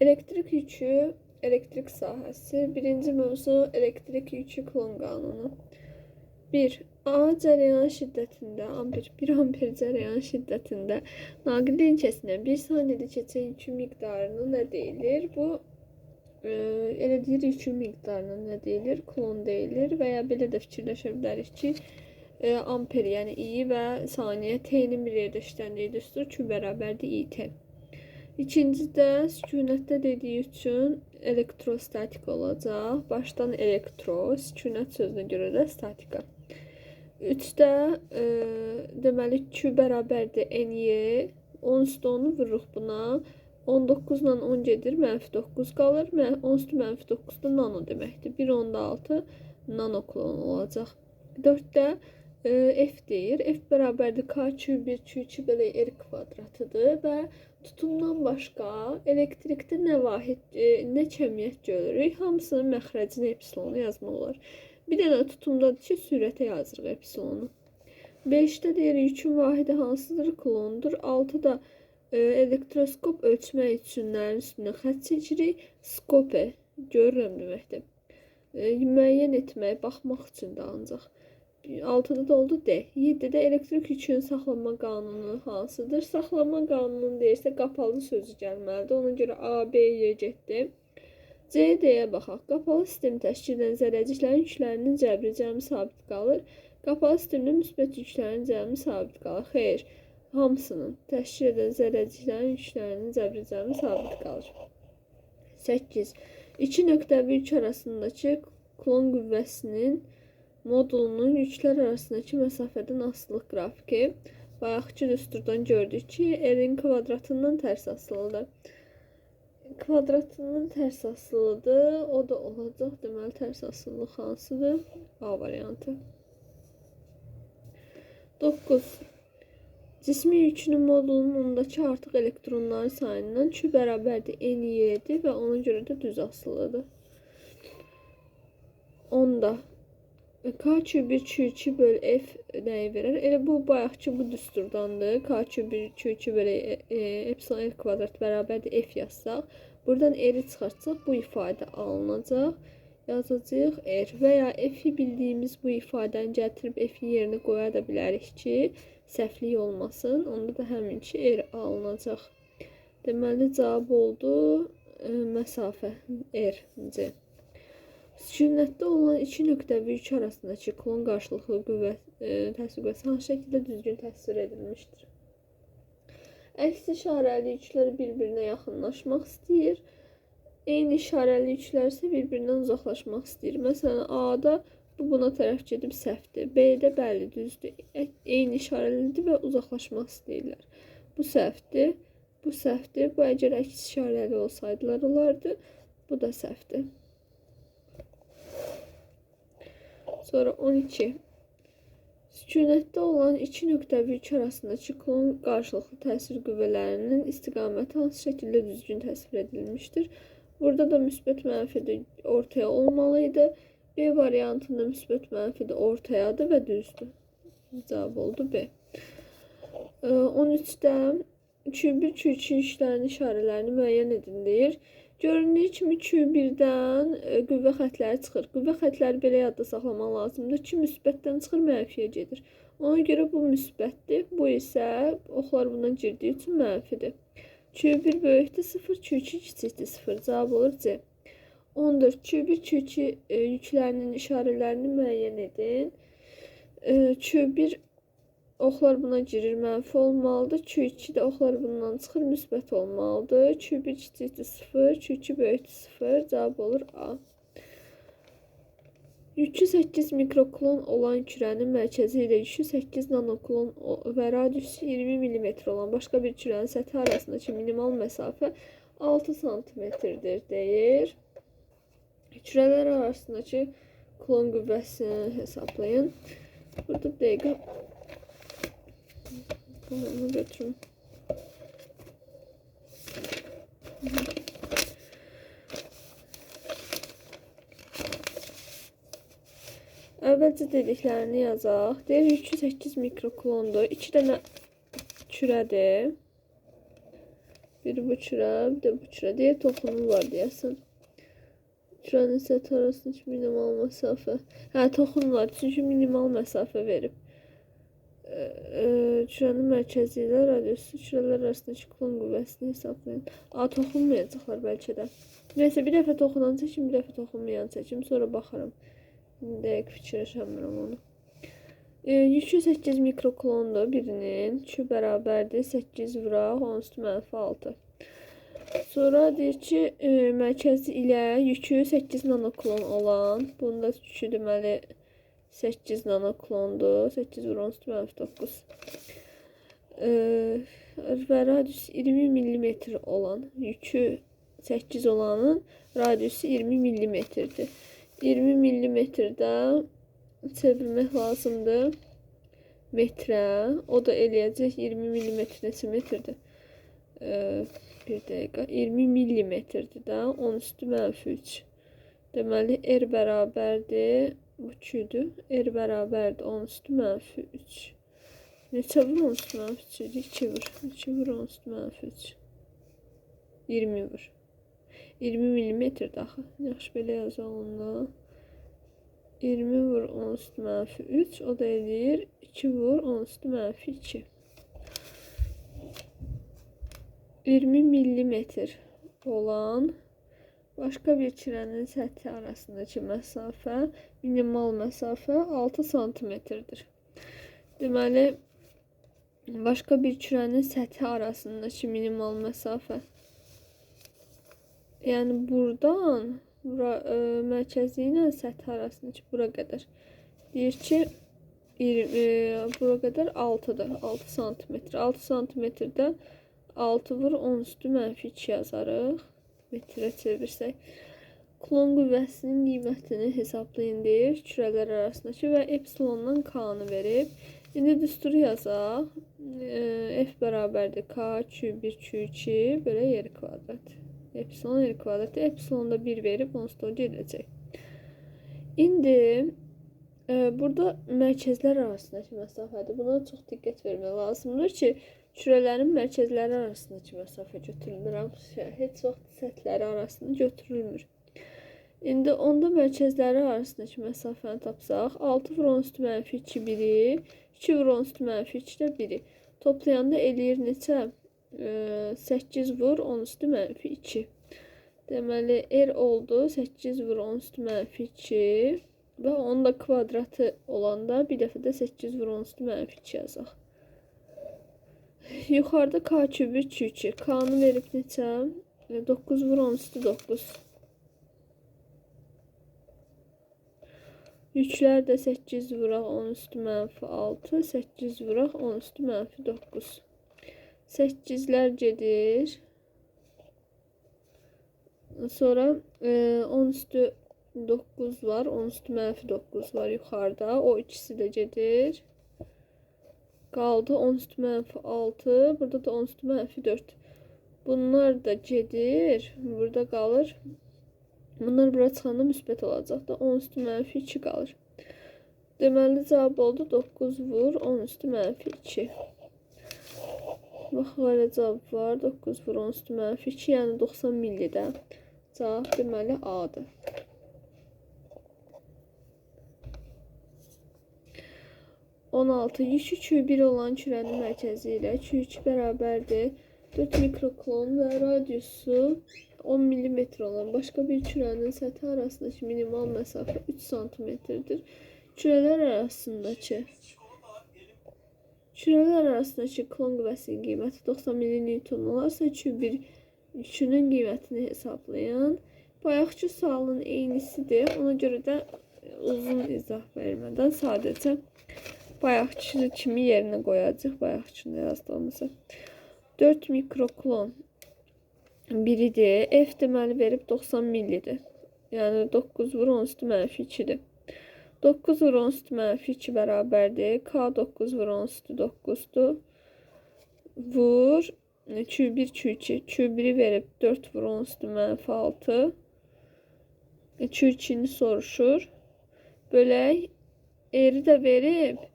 Elektrik yükü, elektrik sahəsi. Birinci mövzu elektrik yükü klon qanunu. 1. A cərəyan şiddətində amper 1 amper cərəyan şiddətində naqil linkəsinə 1 saniyədə keçən yükün miqdarına nə deyilir? Bu e, elə deyir yükün miqdarına nə deyilir? Klon deyilir və ya belə də fikirləşə bilərik ki, e, amper yəni i və saniyə t-nin bir yerdə işləndiyi düstur Q bərabərdir it. İkincidə sükunətdə dediyi üçün elektrostatik olacaq. Başdan elektro, sükunət sözünə görə də statika. 3-də e, deməli Q bərabərdir NY. 10 üstü 10-u vururuq buna. 19 ilə 10 gedir, mənfi 9 qalır. Mən 10 üstü mənfi 9 da nano deməkdir. 1 onda 6 nanoklon olacaq. 4-də e, F deyir. F bərabərdir K Q1 Q2 belə R kvadratıdır və tutumdan başqa elektrikdə nə vahid, e, nə kəmiyyət görürük, hamısının məxrəcini epsilonu yazmaq olar. Bir dənə tutumdadır ki, sürətə yazırıq epsilonu. 5-də deyir yükün vahidi hansıdır? Klondur. 6-da e, elektroskop ölçmək üçün nəyin üstünə xətt çəkirik? Skope. Görürəm deməkdir. E, müəyyən etmək, baxmaq üçün də ancaq. 6-da da oldu D. 7-də elektrik yükünün saxlanma qanunu hansıdır? Saxlanma qanunu deyirsə qapalı sözü gəlməlidir. Ona görə A, B, Y getdi. CD-yə baxaq. Qapalı sistem təşkil edən zərrəciklərin yüklərinin cəbri cəmi sabit qalır. Qapalı sistemdə müsbət yüklərin cəmi sabit qalır. Xeyr, hamısının təşkil edən zərrəciklərin yüklərinin cəbri cəmi sabit qalır. 8. İki nöqtəvi yük arasındakı klon qüvvəsinin modulunun yüklər arasındakı məsafədən asılılıq qrafiki. Bayaqki düsturdan gördük ki, r-in kvadratından tərs asılıdır kvadratının tərs asılıdır. O da olacaq. Deməli, tərs asılılıq hansıdır? A variantı. 9. Cismi yükünün modulunun ondakı artıq elektronların sayından Q bərabərdir N7 və ona görə də düz asılıdır. 10-da K1 Q2 böl F nəyi verər? Elə bu bayaqki bu düsturdandır. K1 Q2 böl e, e, epsilon L kvadrat bərabərdir F yazsaq. Buradan R-i çıxartsaq bu ifadə alınacaq. Yazacağıq R və ya F-i bildiyimiz bu ifadəni gətirib F-in yerinə qoya da bilərik ki, səhvlik olmasın. Onda da həminki R alınacaq. Deməli cavab oldu e, məsafə R. Sükunətdə olan iki nöqtəvi yük arasındakı klon qarşılıqlı qüvvə e, təsvir qüvvəsi hansı şəkildə düzgün təsvir edilmişdir? Əks işarəli yüklər bir-birinə yaxınlaşmaq istəyir. Eyni işarəli yüklər isə bir-birindən uzaqlaşmaq istəyir. Məsələn, A-da bu buna tərəf gedib səhvdir. B-də bəli, düzdür. Eyni işarəlidir və uzaqlaşmaq istəyirlər. Bu səhvdir. Bu səhvdir. Bu əgər əks işarəli olsaydılar olardı. Bu da səhvdir. Sonra 12. Sükunətdə olan iki nöqtəvi yük arasındakı klon qarşılıqlı təsir qüvvələrinin istiqaməti hansı şəkildə düzgün təsvir edilmişdir? Burada da müsbət mənfi də ortaya olmalı idi. B variantında müsbət mənfi də ortayadır və düzdür. Cavab oldu B. 13-də 2-1 2 işlərinin işarələrini müəyyən edin deyir. Göründüyü kimi Q1-dən e, qüvvə xətləri çıxır. Qüvvə xətləri belə yadda saxlamaq lazımdır ki, müsbətdən çıxır, mənfiyə gedir. Ona görə bu müsbətdir, bu isə oxlar bundan girdiyi üçün mənfidir. Q1 böyükdür 0, Q2 kiçikdir 0. Cavab olur C. 14. Q1, Q2 e, yüklərinin işarələrini müəyyən edin. E, Q1 Oxlar buna girir, mənfi olmalıdır. Q2 də oxlar bundan çıxır, müsbət olmalıdır. Q1 kiçikdir 0, Q2 böyükdür 0. Cavab olur A. Yükü 8 mikroklon olan kürənin mərkəzi ilə yükü 8 nanoklon və radiusu 20 mm olan başqa bir kürənin səthi arasındakı minimal məsafə 6 sm-dir deyir. Kürələr arasındakı klon qüvvəsini hesablayın. Burada dəqiqə Bunu götürün. Əvvəlcə dediklərini yazaq. Deyir 308 mikroklondur. 2 dənə kürədir. Biri bu çürə, bir de bu çürə diye toxunum var deyəsən. Çürənin səthi arasındakı minimal məsafə. Hə, toxunum var çünki minimal məsafə verib. Ee, Çürənin mərkəzi ilə radiusu çürələr arasındakı kulon qüvvəsini hesablayın. A, toxunmayacaqlar bəlkə də. Neyse bir dəfə toxunan çəkim, bir dəfə toxunmayan çəkim. Sonra baxaram. Dəqiq fikirləşəmirəm onu. E, yükü 8 mikroklondur birinin. Yükü bərabərdir 8 vuraq 10 üstü mənfi 6. Sonra deyir ki, e, mərkəzi ilə yükü 8 nanoklon olan, bunda yükü deməli 8 nanoklondur. 8 vur 10 üstü mənfi 9. E, və radius 20 mm olan yükü 8 olanın radiusu 20 millimetrdir. 20 millimetrdə çevirmək lazımdır metrə. O da eləyəcək 20 millimetr neçə metrdir? Ee, bir dəqiqə. 20 millimetrdir də. 10 üstü mənfi 3. Deməli R bərabərdir. Bu 2-dür. R bərabərdir 10 üstü mənfi 3. Neçə vur 10 üstü mənfi 3 idi? 2 vur. 2 vur 10 üstü mənfi 3. 20 vur. 20 millimetr daxı. Yaxşı belə yazaq onda. 20 vur 10 üstü mənfi 3. O da eləyir 2 vur 10 üstü mənfi 2. 20 millimetr olan başqa bir çirənin səthi arasındakı məsafə, minimal məsafə 6 santimetrdir. Deməli, başqa bir çirənin səthi arasındakı minimal məsafə Yəni buradan bura ə, mərkəzi ilə səthi arasındakı bura qədər. Deyir ki 20, e, bura qədər 6-dır. 6 sm. 6 sm-də 6 vur 10 üstü mənfi 2 yazarıq. Metrə çevirsək. Klon qüvvəsinin qiymətini hesablayın deyir. Kürələr arasındakı və epsilondan k-nı verib. İndi düsturu yazaq. F bərabərdir k, q, 1, q, 2 bölü yer kvadrat. Epsilon r kvadratı. Epsilonda 1 verib onsuz da gedəcək. İndi e, burada mərkəzlər arasındakı məsafədir. Buna çox diqqət vermək lazımdır ki, kürələrin mərkəzləri arasındakı məsafə götürülür. Şey, heç vaxt sətləri arasında götürülmür. İndi onda mərkəzləri arasındakı məsafəni tapsaq, 6 vur 10 üstü mənfi 2 biri, 2 vur 10 üstü mənfi 2 də biri. Toplayanda eləyir neçə? 8 vur 10 üstü mənfi 2. Deməli R oldu 8 vur 10 üstü mənfi 2 və onun da kvadratı olanda bir dəfə də 8 vur 10 üstü mənfi 2 yazaq. Yuxarıda K kübü 2 2. K-nı verib neçə? 9 vur 10 üstü 9. Yüklər də 8 vuraq 10 üstü mənfi 6, 8 vuraq 10 üstü mənfi 9. 8'ler gedir. Sonra e, 10 üstü 9 var. 10 üstü mənfi 9 var yuxarıda. O ikisi də gedir. Qaldı 10 üstü mənfi 6. Burada da 10 üstü mənfi 4. Bunlar da gedir. Burada qalır. Bunlar bura çıxanda müsbət olacaq da 10 üstü mənfi 2 qalır. Deməli cavab oldu 9 vur 10 üstü mənfi 2. Bax, belə cavab var. 9 vur 10 üstü mənfi 2, yəni 90 millidə. Cavab deməli A-dır. On altı yükü Q1 olan kürənin mərkəzi ilə Q2 bərabərdir. 4 mikroklon və radiusu 10 mm olan başqa bir kürənin səthi arasındakı minimal məsafə 3 cm-dir. Kürələr arasındakı Şuralar arasındaki klon qüvvəsinin qiyməti 90 mN olarsa 2-1 3-ünün qiymətini hesablayın. Bayaqçı sualın eynisidir. Ona görə də uzun izah vermədən sadəcə bayaqçı kimi yerinə qoyacaq. Bayaqçını yazdığımızı. 4 mikroklon biridir. F deməli verib 90 millidir. Yəni 9 vur 10 üstü mənfi 2-dir. 9 vur 10 üstü mənfi 2 bərabərdir. K 9 vur 10 üstü 9-dur. Vur. Q1, Q2. Q1'i verib 4 vur 10 üstü mənfi 6. Q2'ni soruşur. Bölək. Eri də verib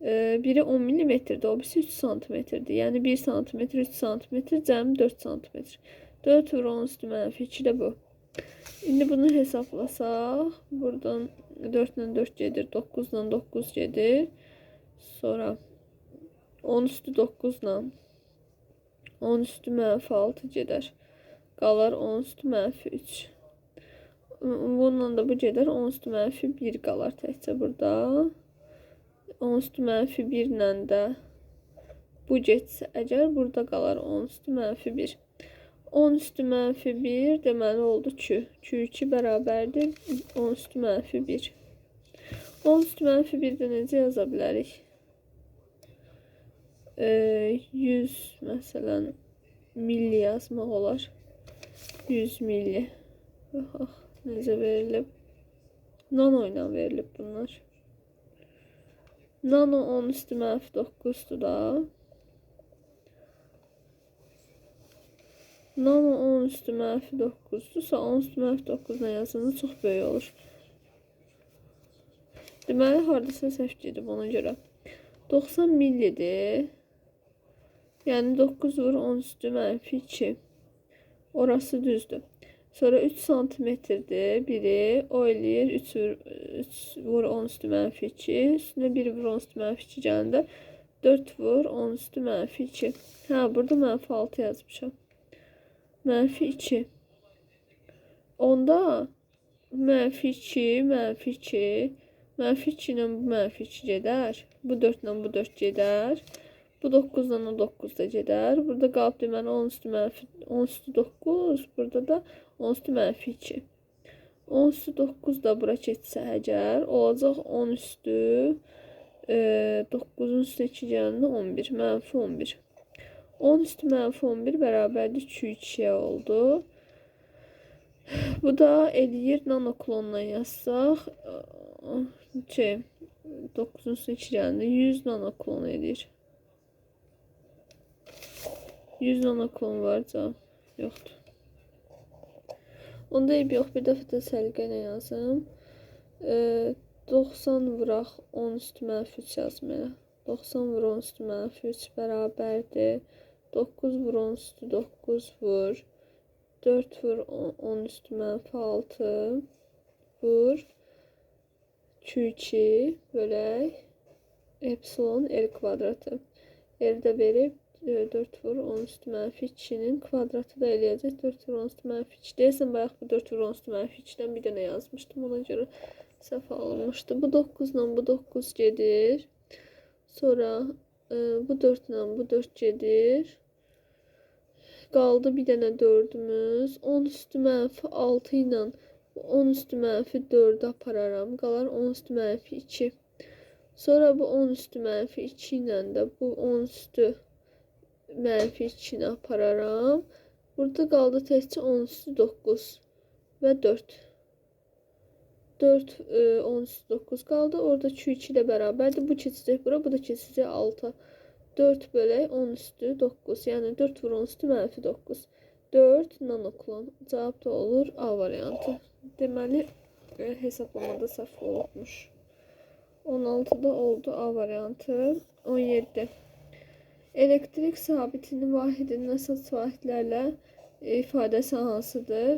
biri 10 milimetrdir, o birisi 3 santimetrdir. Yəni 1 santimetr, 3 santimetr, cəmi 4 santimetr. 4 vur 10 üstü mənfi 2 də bu. İndi bunu hesablasaq, buradan 4 ilə 4 gedir, 9 ilə 9 gedir. Sonra 10 üstü 9 ilə 10 üstü mənfi 6 gedər. Qalar 10 üstü mənfi 3. Bununla da bu gedər 10 üstü mənfi 1 qalar təkcə burada. 10 üstü mənfi 1 ilə də bu getsə əgər burada qalar 10 üstü mənfi 1. 10 üstü mənfi 1 deməli oldu Q 2 bərabərdir 10 üstü mənfi 1. 10 üstü mənfi 1 də necə yaza bilərik? Ee, 100 məsələn milli yazmaq olar. 100 milli. Baxaq necə verilib. Nano ilə verilib bunlar. Nano 10 üstü mənfi 9'dur da. Nano 10 üstü mənfi 9'dursa 10 üstü mənfi 9 ilə yazınca çox böyük olur. Deməli, hardasa səhv gedib ona görə. 90 millidir. Yəni 9 vur 10 üstü mənfi 2. Orası düzdür. Sonra 3 santimetrdir biri. O eləyir 3 vur, 3 vur 10 üstü mənfi 2. Üstünə 1 vur 10 üstü mənfi 2 gələndə 4 vur 10 üstü mənfi 2. Hə, burada mənfi 6 yazmışam. Mənfi 2. Onda mənfi 2, mənfi 2, mənfi 2 ilə bu mənfi 2 gedər. Bu 4 ilə bu 4 gedər. Bu 9 ilə o 9 da gedər. Burada qalıb deməli 10 üstü mənfi 10 üstü 9. Burada da 10 üstü mənfi 2. 10 üstü 9 da bura keçsə əgər olacaq 10 üstü e, 9-un üstünə 2 gələndə 11. Mənfi 11. 10 üstü mənfi 11 bərabərdir 2-2'ye oldu. Bu da eləyir nanoklonla yazsaq şey 9-un üstünə 2 gələndə 100 nanoklon edir. 100 nanoklon varsa yoxdur. Onda eyb yox, bir dəfə də səliqə ilə yazım. Ee, 90 vuraq 10 üstü mənfi 3 yazım elə. 90 vur 10 üstü mənfi 3 bərabərdir. 9 vur 10 üstü 9 vur. 4 vur 10 üstü mənfi 6 vur. Q2 bölək. Epsilon R kvadratı. R də verib 4 vur 10 üstü mənfi 2'nin kvadratı da eləyəcək 4 vur 10 üstü mənfi 2. Deyəsən bayaq bu 4 vur 10 üstü mənfi 2'dən bir dənə yazmışdım. Ona görə səhv alınmışdı. Bu 9 ilə bu 9 gedir. Sonra e, bu 4 ilə bu 4 gedir. Qaldı bir dənə 4'ümüz. 10 üstü mənfi 6 ilə 10 üstü mənfi 4'ü apararam. Qalar 10 üstü mənfi 2. Sonra bu 10 üstü mənfi 2 ilə də bu 10 üstü mənfi 2 ilə apararam. Burada qaldı təkcə 10 üstü 9 və 4. 4, e, 10 üstü 9 qaldı. Orada Q2 ilə bərabərdir. Bu keçəcək bura, bu da keçəcək 6. 4 bölək 10 üstü 9. Yəni 4 vur 10 üstü mənfi 9. 4 nanoklon. Cavab da olur A variantı. Deməli, e, hesablamada səhv olubmuş. 16'da oldu A variantı. 17. Elektrik sabitinin vahidi nasıl sahiplerle ifadesi hansıdır?